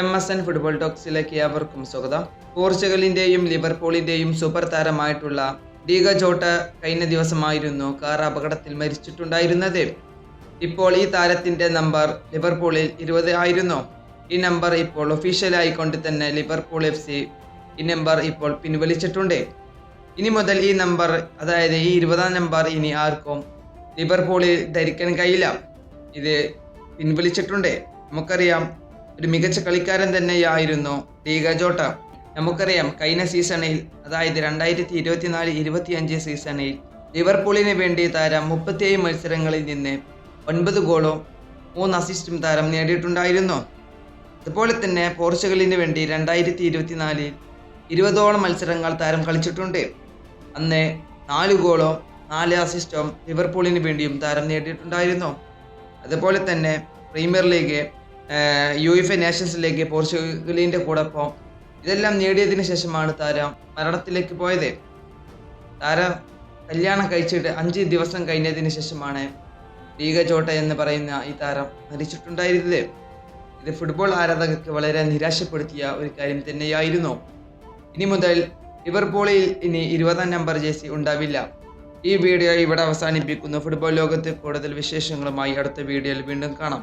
M S N football ടോക്സിലേക്ക് ഏവർക്കും സ്വാഗതം. പോർച്ചുഗലിന്റെയും ലിവർപൂളിന്റെയും സൂപ്പർ താരമായിട്ടുള്ള ഡീഗ ജോട്ട കഴിഞ്ഞ ദിവസമായിരുന്നു കാർ അപകടത്തിൽ മരിച്ചിട്ടുണ്ടായിരുന്നത്. ഇപ്പോൾ ഈ താരത്തിന്റെ നമ്പർ ലിവർപൂളിൽ ഇരുപത് ആയിരുന്നു. ഈ നമ്പർ ഇപ്പോൾ ഒഫീഷ്യലായിക്കൊണ്ട് തന്നെ ലിവർപൂൾ എഫ് സി ഈ നമ്പർ ഇപ്പോൾ പിൻവലിച്ചിട്ടുണ്ട്. ഇനി മുതൽ ഈ നമ്പർ അതായത് ഈ ഇരുപതാം നമ്പർ ഇനി ആർക്കും ലിവർപൂളിൽ ധരിക്കാൻ കഴിയില്ല. ഇത് പിൻവലിച്ചിട്ടുണ്ട്. നമുക്കറിയാം ഒരു മികച്ച കളിക്കാരൻ തന്നെയായിരുന്നു ഡീഗ ജോട്ട. നമുക്കറിയാം കഴിഞ്ഞ സീസണിൽ അതായത് രണ്ടായിരത്തി ഇരുപത്തിനാല് ഇരുപത്തിയഞ്ച് സീസണിൽ ലിവർപൂളിന് വേണ്ടി താരം മുപ്പത്തിയേഴ് മത്സരങ്ങളിൽ നിന്ന് ഒൻപത് ഗോളും മൂന്ന് അസിസ്റ്റും താരം നേടിയിട്ടുണ്ടായിരുന്നു. അതുപോലെ തന്നെ പോർച്ചുഗലിന് വേണ്ടി രണ്ടായിരത്തി ഇരുപത്തിനാലിൽ ഇരുപതോളം മത്സരങ്ങൾ താരം കളിച്ചിട്ടുണ്ട്. അന്ന് നാല് ഗോളോ നാല് അസിസ്റ്റോ ലിവർപൂളിന് വേണ്ടിയും താരം നേടിയിട്ടുണ്ടായിരുന്നു. അതുപോലെ തന്നെ Premier League U F A Nations League പോർച്ചുഗലിന്റെ കൂടൊപ്പം ഇതെല്ലാം നേടിയതിന് ശേഷമാണ് താരം മരണത്തിലേക്ക് പോയത്. താരം കല്യാണം കഴിച്ചിട്ട് അഞ്ച് ദിവസം കഴിഞ്ഞതിന് ശേഷമാണ് ലീഗ ചോട്ട എന്ന് പറയുന്ന ഈ താരം മരിച്ചിട്ടുണ്ടായിരുന്നത്. ഇത് ഫുട്ബോൾ ആരാധകർക്ക് വളരെ നിരാശപ്പെടുത്തിയ ഒരു കാര്യം തന്നെയായിരുന്നു. ഇനി മുതൽ ലിവർപൂളിൽ ഇനി ഇരുപതാം നമ്പർ ജേഴ്സി ഉണ്ടാവില്ല. ഈ വീഡിയോ ഇവിടെ അവസാനിപ്പിക്കുന്നു. ഫുട്ബോൾ ലോകത്തെ കൂടുതൽ വിശേഷങ്ങളുമായി അടുത്ത വീഡിയോയിൽ വീണ്ടും കാണാം.